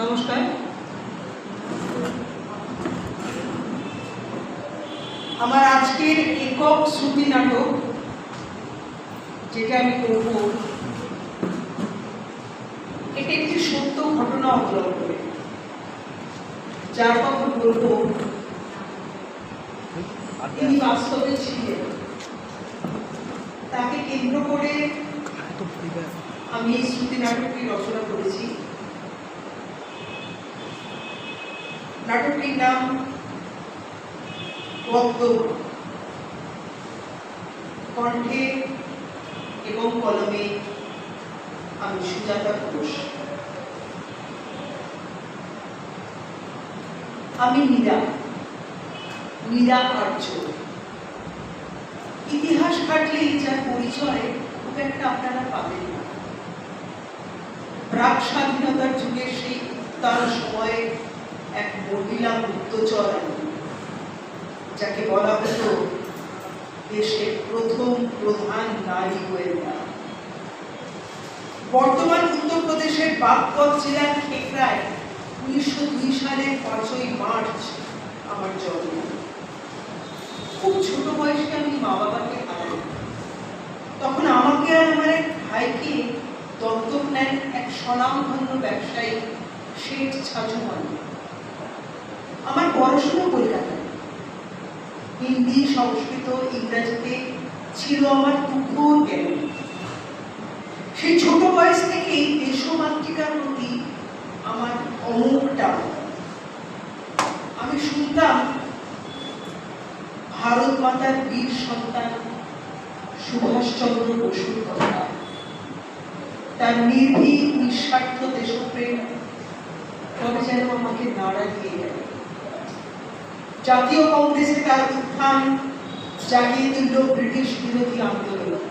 নমস্কার। আমার আজকের একক শ্রুতি নাটক, যেটা আমি করব, এটা একটি সত্য ঘটনা অবলম্বন করে। যার কথা বলব, তিনি বাস্তবে ছিলেন। তাকে কেন্দ্র করে আমি এই শ্রুতি নাটকটি রচনা করেছি। নাটকটির নাম কণ্ঠে এবং কলমে আমি সুজাতা ঘোষ। আমি মীরা মীরা আর্য। ইতিহাস ঘাটলেই যার পরিচয়, খুব একটা আপনারা পাবেন না। প্রাক স্বাধীনতার যুগের সেই উত্তাল সময়ে এক মহিলা গুপ্তচর যাকে বলা হতো দেশের প্রথম প্রধান নারী গোয়েন্দা। বর্তমান উত্তরপ্রদেশের বাগপত জেলার খেকরায় উনিশশো দুই সালের পাঁচই মার্চ আমার জন্ম। খুব ছোট বয়সে আমি মা বাবাকে হারাই তখন আমাকে আর আমার এক ভাইকে দত্তক নেন এক স্বনামধন্য ব্যবসায়ী শেঠ ছাজুমান। আমার পড়াশোনা কলকাতায় হিন্দি, সংস্কৃত, ইংরাজিতে ছিল আমার তুখোর জ্ঞান। সেই ছোট বয়স থেকেই দেশমাতৃকার প্রতি আমার অমুক টান। আমি শুনতাম, ভারত মাতার বীর সন্তান সুভাষচন্দ্র বসুর কথা। তার নির্ভীক, নিঃস্বার্থ দেশপ্রেম তবে যেন আমাকে নাড়া দিয়ে গেল। জাতীয় কংগ্রেসের তার উত্থান জাগিয়ে তুলল ব্রিটিশ বিরোধী আন্দোলন।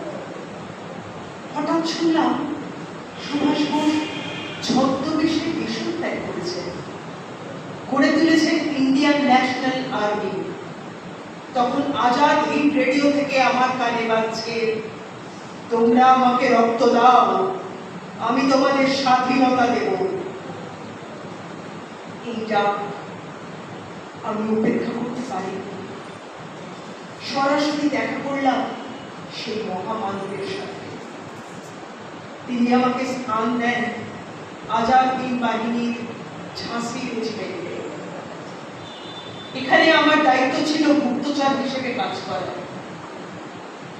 হঠাৎ শুনলাম সুভাষ বোস ছদ্মবেশে দেশন ত্যাগ করেছেন গড়ে তুলেছেন ইন্ডিয়ান ন্যাশনাল আর্মি। তখন আজাদ হিন্দ রেডিও থেকে আমার কানে বাজছে, তোমরা আমাকে রক্ত দাও, আমি তোমাদের স্বাধীনতা দেব। এইটা আমি উপেক্ষা করতে পারি সরাসরি দেখা করলাম সেই মহামানবের সাথে। তিনি আমাকে স্থান দেন, আজাদ হিন্দ বাহিনীর ঝাঁসি রেজিমেন্টে এখানে আমার দায়িত্ব ছিল গুপ্তচর হিসেবে কাজ করা।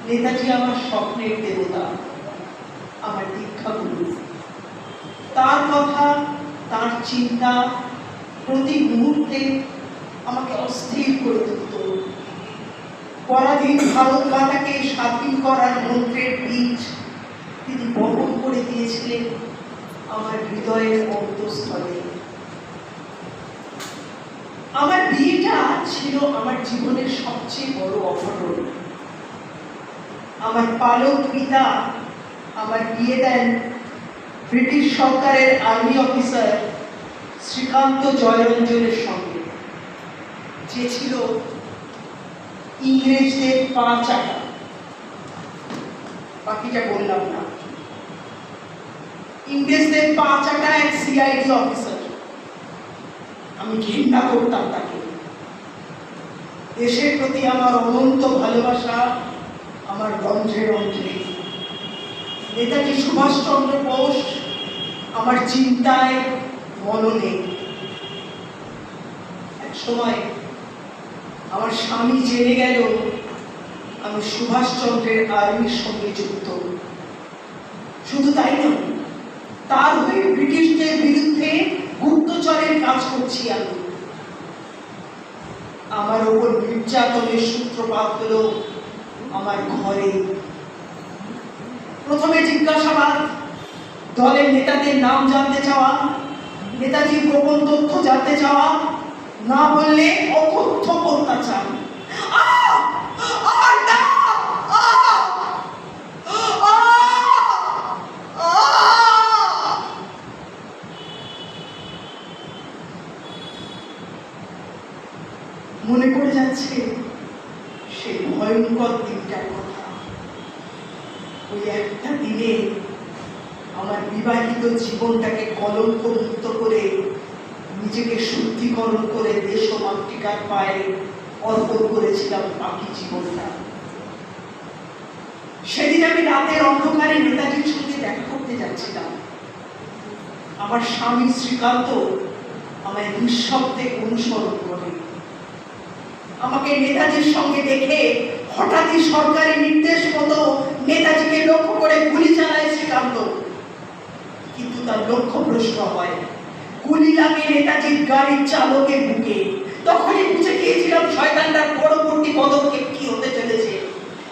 নেতাজি আমার স্বপ্নের দেবতা, আমার দীক্ষাগুরু। তার কথা, তার চিন্তা প্রতি মুহূর্তে আমাকে অস্থির করে তুলত। পরাধীন ভারত মাতাকে স্বাধীন করার মন্ত্রের বীজ তিনি বহন করে দিয়েছিলেন আমার হৃদয়ের অন্তঃস্থলে। আমার বিয়েটা ছিল আমার জীবনের সবচেয়ে বড় অঘটন আমার পালক পিতা আমার বিয়ে দেন ব্রিটিশ সরকারের আর্মি অফিসার শ্রীকান্ত জয়রঞ্জনের সঙ্গে। যে ছিল ইংরেজদের পা চাটা বাকিটা বললাম না। ইংরেজদের পা চাটা এক সিআইডি অফিসার আমি ঘৃণা করতাম তাকে। দেশের প্রতি আমার অনন্ত ভালোবাসা, আমার রন্ধ্রে রন্ধ্রে নেতাজি সুভাষচন্দ্র বোস আমার চিন্তায় মননে। এক সময় আমার স্বামী জেনে গেল আমি সুভাষচন্দ্রের আর্মির সঙ্গে যুক্ত। শুধু তাই নয়, তার হয়ে ব্রিটিশদের বিরুদ্ধে গুপ্তচরের কাজ করছি আমি। আমার ওপর নির্যাতনের সূত্রপাত হলো আমার ঘরে। প্রথমে জিজ্ঞাসাবাদ, দলের নেতাদের নাম জানতে চাওয়া, নেতাজির গোপন তথ্য জানতে চাওয়া না বললে অকথ্য অত্যাচার আহ! আহ, না! আহ! আহ! আহ! মনে পড়ে যাচ্ছে সেই ভয়ঙ্কর দিনটার কথা ওই একটা দিনে আমার বিবাহিত জীবনটাকে কলঙ্ক মুক্ত করে নিজেকে শুদ্ধিকরণ করে দেশ ও মাতৃকার পায়ে অর্পণ করেছিলাম বাকি জীবনটা। সেদিন আমি রাতের অন্ধকারে নেতাজির সঙ্গে দেখা করতে যাচ্ছিলাম। আমার স্বামী শ্রীকান্ত আমায় নিঃশব্দে অনুসরণ করে। আমাকে নেতাজির সঙ্গে দেখে হঠাৎই সরকারি নির্দেশ মতো নেতাজিকে লক্ষ্য করে গুলি চালায় শ্রীকান্ত। কিন্তু তার লক্ষ্য প্রশ্ন হয়। গুলি লাগে নেতাজির গাড়ির চালকের বুকে। তখনই বুঝে গিয়েছিলাম শয়তানটার পরবর্তী পদক্ষেপ কি হতে চলেছে।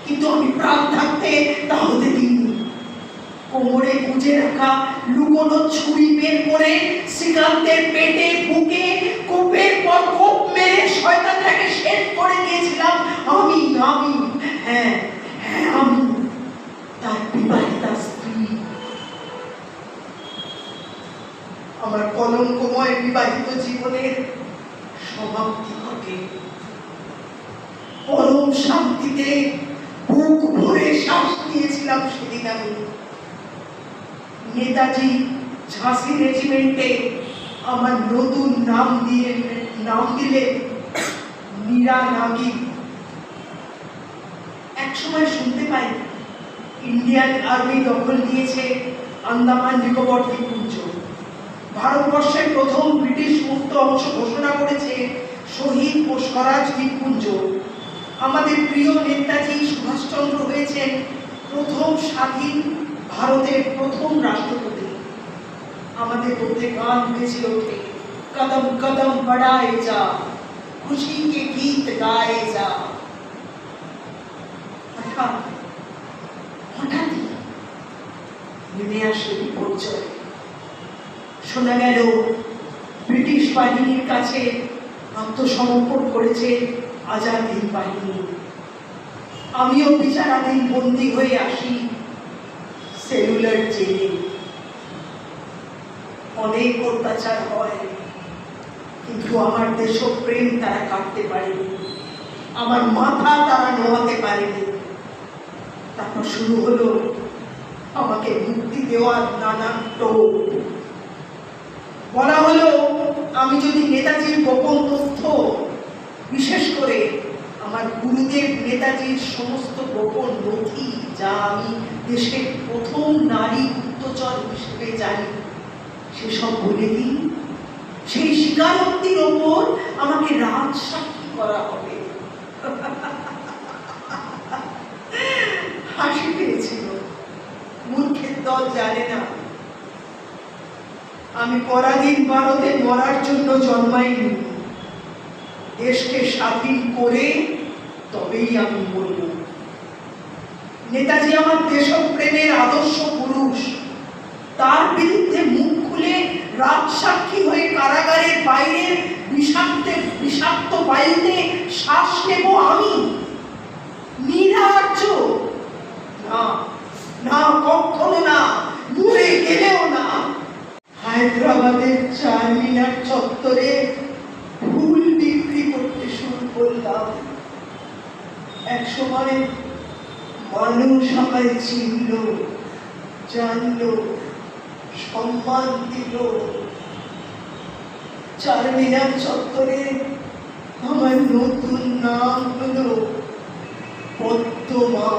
কিন্তু আমি প্রাণ থাকতে তা হতে দিইনি। কোমরে গুজে রাখা লুকোনো ছুরি বের করে শ্রীকান্তের পেটে, বুকে কোপের পর কোপ মেরে শয়তানটাকে শেষ করে দিয়েছিলাম আমি আমি হ্যাঁ হ্যাঁ আমি তার বিবাহিতা স্ত্রী আমার কলঙ্কময় বিবাহিত জীবনের সমাপ্তি ঘটে পরম শান্তিতে বুক ভরে শ্বাস নিয়েছিলাম সেদিন আমি। নেতাজি ঝাঁসি রেজিমেন্টে আমার নতুন নাম দিয়ে, নাম দিলে মীরা নাগি একসময় শুনতে পাই, ইন্ডিয়ান আর্মি দখল দিয়েছে আন্দামান নিকোবর দ্বীপপুঞ্জ। ভারতবর্ষের প্রথম ব্রিটিশ মুক্ত অংশ ঘোষণা করেছে শহীদ ও স্বরাজ দ্বীপপুঞ্জ। আমাদের প্রিয় নেতাজি সুভাষচন্দ্র হয়েছেন প্রথম স্বাধীন ভারতের প্রথম রাষ্ট্রপতি। আমাদের মধ্যে গান বেজে ওঠে, কদম কদম বড়ায়ে যা, খুশি কে গীত গায়ে যা। হঠাৎ, হঠাৎই নেমে আসে বিপর্যয় শোনা গেল ব্রিটিশ বাহিনীর কাছে আত্মসমর্পণ করেছে আজাদ হিন্দ বাহিনী। আমিও বিচারাধীন বন্দী হয়ে আসি সেলুলার জেলে। অনেক অত্যাচার হয়, কিন্তু আমার দেশপ্রেম তারা কাটতে পারেনি। আমার মাথা তারা নোয়াতে পারেনি। তারপর শুরু হলো আমাকে মুক্তি দেওয়ার নানান টোপ। বলা হলো, আমি যদি নেতাজির গোপন তথ্য বিশেষ করে আমার গুরুদেব নেতাজির সমস্ত গোপন নথি, যা আমি দেশের প্রথম নারী গুপ্তচর হিসেবে জানি, সেসব বলে দিই সেই স্বীকারোক্তির ওপর আমাকে রাজ সাক্ষী করা হবে। হাসি পেয়েছিল। মূর্খের দল জানে না। আমি পরাধীন ভারতে মরার জন্য জন্মাইনি। দেশকে স্বাধীন করে তবেই আমি মরব। নেতাজি আমার দেশপ্রেমের আদর্শ পুরুষ। তার বিরুদ্ধে মুখ খুলে রাজ সাক্ষী হয়ে কারাগারের বাইরে বিষাক্ত বিষাক্ত বায়ুতে শ্বাস নেব আমি। নিরার্য। না না, কখনো না। হায়দ্রাবাদের চারমিনার চত্বরে ফুল বিক্রি করতে শুরু করলাম। এক সময় মানুষ আমায় চিনল, জানলো, সম্মান দিল। চারমিনার চত্বরে আমার নতুন নাম হলো পদ্মমা।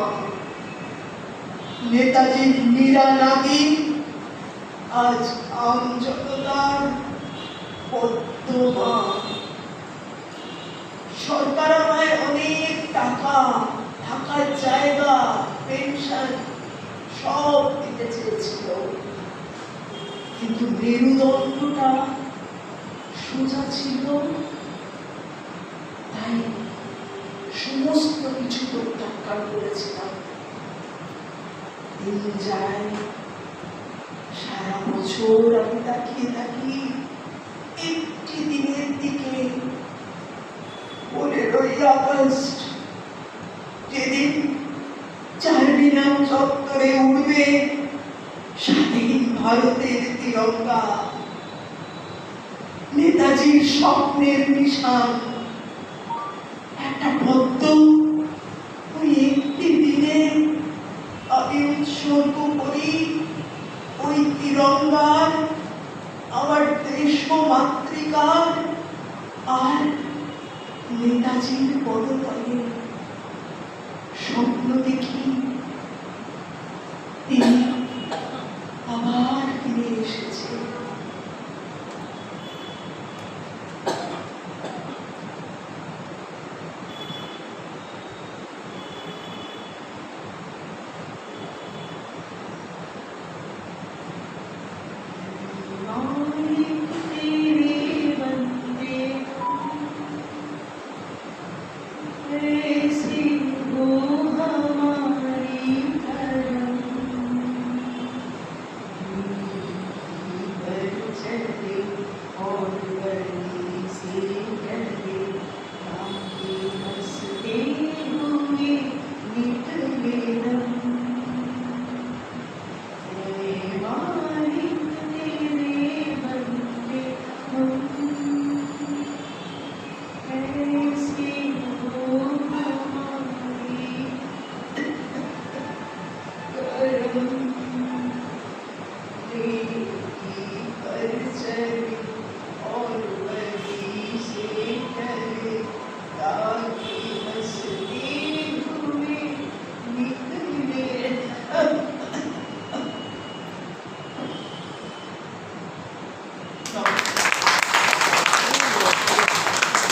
নেতাজির মীরা নাগি আজ আমজনতার পদ্মমা সরকার আমায় অনেক টাকা, থাকার জায়গা, পেনশন সব দিতে চেয়েছিল। কিন্তু মেরুদণ্ডটা সোজা ছিল। তাই সমস্ত কিছু প্রত্যাখ্যান করেছিলাম। দিন যায় সারা বছর আমি তাকিয়ে থাকি একটি দিনের দিকে পনেরোই আগস্ট যেদিন চারমিনার চত্বরে উঠবে স্বাধীন ভারতের তিরঙ্গা। নেতাজির স্বপ্নের নিশান নেতাজির পদতলে স্বপ্ন দেখি তিনি আবার ফিরে এসেছে Evangelho